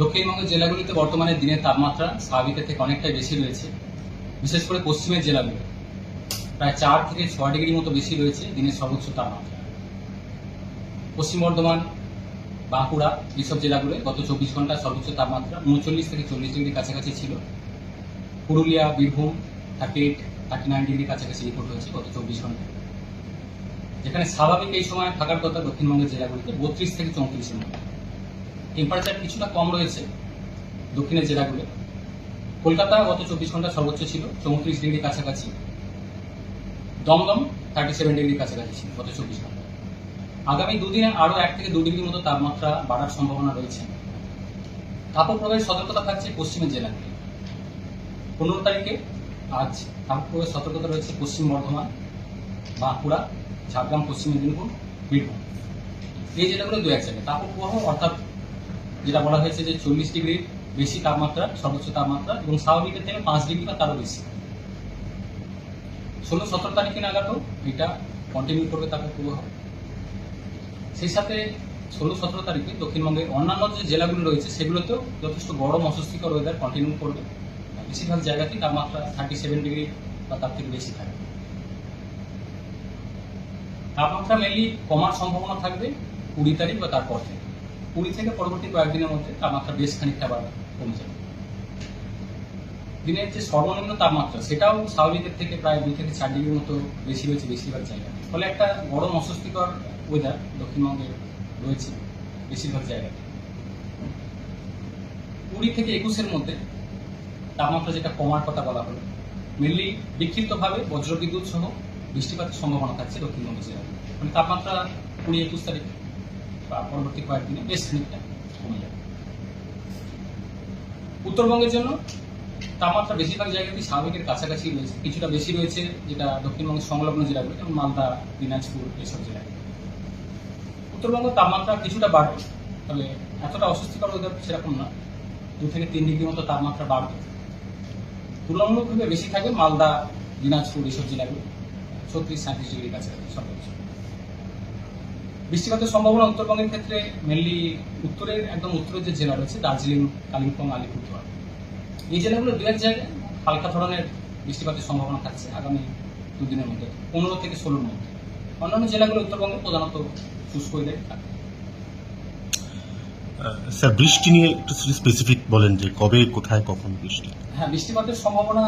দক্ষিণবঙ্গের জেলাগুলিতে বর্তমানে দিনের তাপমাত্রা স্বাভাবিকের থেকে অনেকটাই বেশি রয়েছে, বিশেষ করে পশ্চিমের জেলাগুলো। প্রায় চার থেকে ছয় ডিগ্রি মতো বেশি রয়েছে দিনের সর্বোচ্চ তাপমাত্রা। পশ্চিম বর্ধমান, বাঁকুড়া এইসব জেলাগুলোয় গত চব্বিশ ঘণ্টা সর্বোচ্চ তাপমাত্রা উনচল্লিশ থেকে চল্লিশ ডিগ্রি কাছাকাছি ছিল। Purulia, Birbhum thirty eight thirty nine degree কাছাকাছি রিপোর্ট হয়েছে গত চব্বিশ ঘন্টায়। যেখানে স্বাভাবিক এই সময় থাকার কথা দক্ষিণবঙ্গের জেলাগুলিতে বত্রিশ থেকে চৌত্রিশের মধ্যে টেম্পারেচার কিছুটা কম রয়েছে দক্ষিণের জেলাগুলো। কলকাতা গত চব্বিশ ঘণ্টা সর্বোচ্চ ছিল চৌত্রিশ ডিগ্রি কাছাকাছি। দমদম থার্টি সেভেন ডিগ্রি কাছাকাছি ছিল গত চব্বিশ ঘণ্টা। আগামী দুদিনে আরও এক থেকে দু ডিগ্রি মতো তাপমাত্রা বাড়ার সম্ভাবনা রয়েছে। তাপপ্রবাহের সতর্কতা থাকছে পশ্চিমের জেলাগুলি। পনেরো তারিখে আজ তাপপ্রবাহের সতর্কতা রয়েছে পশ্চিম বর্ধমান, বাঁকুড়া, ঝাড়গ্রাম, পশ্চিম মেদিনীপুর, বীরভূম। এই জেলাগুলো দু এক জায়গায়। তাপপ্রবাহ অর্থাৎ যেটা বলা হয়েছে যে চল্লিশ ডিগ্রির বেশি তাপমাত্রা, সর্বোচ্চ তাপমাত্রা এবং স্বাভাবিকের থেকে পাঁচ ডিগ্রি বা তারও বেশি। ষোলো সতেরো তারিখে নাগাদও এটা কন্টিনিউ করবে তাপপ্রবাহ সেই সাথে ষোলো সতেরো তারিখে দক্ষিণবঙ্গের অন্যান্য যে জেলাগুলো রয়েছে, সেগুলোতেও যথেষ্ট গরম, অস্বস্তিকর ওয়েদার কন্টিনিউ করবে। বেশিরভাগ জায়গাতেই তাপমাত্রা থার্টি সেভেন ডিগ্রি বা তার থেকে বেশি থাকবে তাপমাত্রা মেনলি কমার সম্ভাবনা থাকবে কুড়ি তারিখ বা তারপর থেকে। কুড়ি থেকে পরবর্তী কয়েকদিনের মধ্যে তাপমাত্রা বেশ খানিকটা আবার কমে যাবে। দিনের যে সর্বনিম্ন তাপমাত্রা, সেটাও স্বাভাবিকের থেকে প্রায় দুই থেকে চার ডিগ্রির মতো বেশি রয়েছে বেশিরভাগ জায়গায়। ফলে একটা গরম অস্বস্তিকর ওয়েদার দক্ষিণবঙ্গে রয়েছে বেশিরভাগ জায়গায় কুড়ি থেকে একুশের মধ্যে তাপমাত্রা যেটা কমার কথা বলা হলো মেনলি বিক্ষিপ্তভাবে বজ্রবিদ্যুৎ সহ বৃষ্টিপাতের সম্ভাবনা থাকছে দক্ষিণবঙ্গ জেলায়। মানে তাপমাত্রা কুড়ি একুশ তারিখ। বা পরবর্তী কয়েকদিনে বেশ খানিকটা কমে যাবে। উত্তরবঙ্গের জন্য তাপমাত্রা বেশিরভাগ জায়গাতেই স্বাভাবিকের কাছাকাছি রয়েছে। কিছুটা বেশি রয়েছে যেটা দক্ষিণবঙ্গের সংলগ্ন জেলাগুলো, যেমন মালদা, দিনাজপুর এসব জেলায়। উত্তরবঙ্গ তাপমাত্রা কিছুটা বাড়বে, তবে এতটা অস্বস্তিকর ওদের সেরকম না। দু থেকে তিন ডিগ্রি মতো তাপমাত্রা বাড়বে। তুলনামূলকভাবে বেশি থাকবে মালদা, দিনাজপুর এসব জেলাগুলো। ছত্রিশ সাঁত্রিশ ডিগ্রি কাছাকাছি সর্বোচ্চ। বৃষ্টিপাতের সম্ভাবনা উত্তরবঙ্গের ক্ষেত্রে মেনলি উত্তরের একদম উত্তরের যে জেলা রয়েছে দার্জিলিং কালিম্পং আলিপুরদুয়ার। এই জেলাগুলো দু এক জায়গায় হালকা ধরনের বৃষ্টিপাতের সম্ভাবনা থাকছে আগামী দুদিনের মধ্যে পনেরো থেকে ষোলোর মধ্যে। অন্যান্য জেলাগুলো উত্তরবঙ্গে প্রধানত শুষ্ক থাকবে আহ, স্যার বৃষ্টি নিয়ে একটু স্পেসিফিক বলেন যে কবে কোথায় কখন বৃষ্টি? হ্যাঁ বৃষ্টিপাতের সম্ভাবনা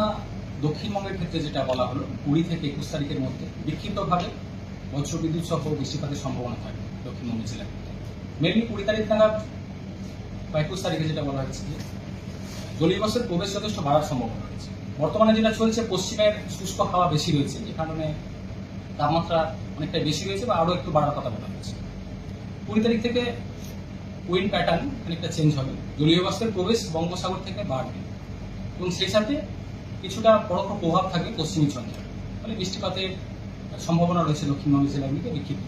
দক্ষিণবঙ্গের ক্ষেত্রে যেটা বলা হলো কুড়ি থেকে একুশ তারিখের মধ্যে বিক্ষিপ্তভাবে বজ্রবিদ্যুৎ সহ বৃষ্টিপাতের সম্ভাবনা থাকবে দক্ষিণবঙ্গ জেলায়। মেনলি কুড়ি তারিখ নাগাদ বা একুশ তারিখে যেটা বলা হয়েছে যে জলীয়বাষ্পের প্রবেশ যথেষ্ট বাড়ার সম্ভাবনা রয়েছে। বর্তমানে যেটা চলছে, পশ্চিমের শুষ্ক হাওয়া বেশি রয়েছে, যে কারণে তাপমাত্রা অনেকটা বেশি রয়েছে বা আরও একটু বাড়ার কথা বলা হয়েছে। কুড়ি তারিখ থেকে উইন্ড প্যাটার্ন অনেকটা চেঞ্জ হবে। জলীয় বাষ্পের প্রবেশ বঙ্গোসাগর থেকে বাড়বে। এবং সেই সাথে কিছুটা পরোক্ষ প্রভাব থাকবে পশ্চিমী চন্দ্রে। ফলে বৃষ্টিপাতের সম্ভাবনা রয়েছে দক্ষিণবঙ্গ জেলাগুলিতে বিক্ষিপ্ত।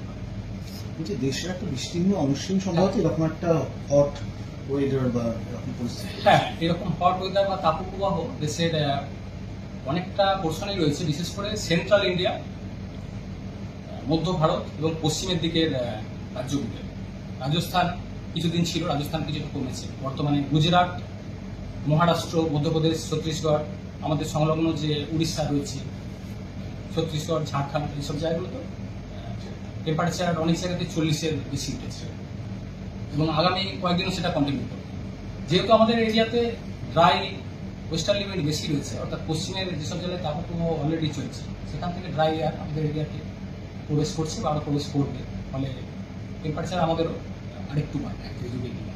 বলছি দেশের একটা বিস্তীর্ণ অংশীন সম্ভবত এরকম একটা হট ওয়েদার বা এরকম পরিস্থিতি। হ্যাঁ এরকম হট ওয়েদার বা তাপপ্রবাহ দেশের অনেকটা পোর্শনেই রয়েছে বিশেষ করে সেন্ট্রাল ইন্ডিয়া মধ্য ভারত এবং পশ্চিমের দিকের রাজ্যগুলো। রাজস্থান কিছুদিন ছিল রাজস্থান কিছুটা কমেছে। বর্তমানে গুজরাট মহারাষ্ট্র মধ্যপ্রদেশ ছত্তিশগড় আমাদের সংলগ্ন যে উড়িষ্যা রয়েছে ছত্তিশগড়, ঝাড়খণ্ড এইসব জায়গাগুলোতে। টেম্পারেচার অনেক জায়গাতে চল্লিশের বেশি উঠেছে। এবং আগামী কয়েকদিনও সেটা কন্টিনিউ করবে। যেহেতু আমাদের এরিয়াতে ড্রাই ওয়েস্টার্ন লিমেন্ট বেশি রয়েছে, অর্থাৎ পশ্চিমের যেসব জেলায় তাপপ্রবাহ অলরেডি চলছে, সেখান থেকে ড্রাই এয়ার আমাদের এরিয়াতে প্রবেশ করছে বা আরও প্রবেশ করবে। ফলে টেম্পারেচার আমাদেরও আরেকটু বাড়বে। এক ডিগ্রি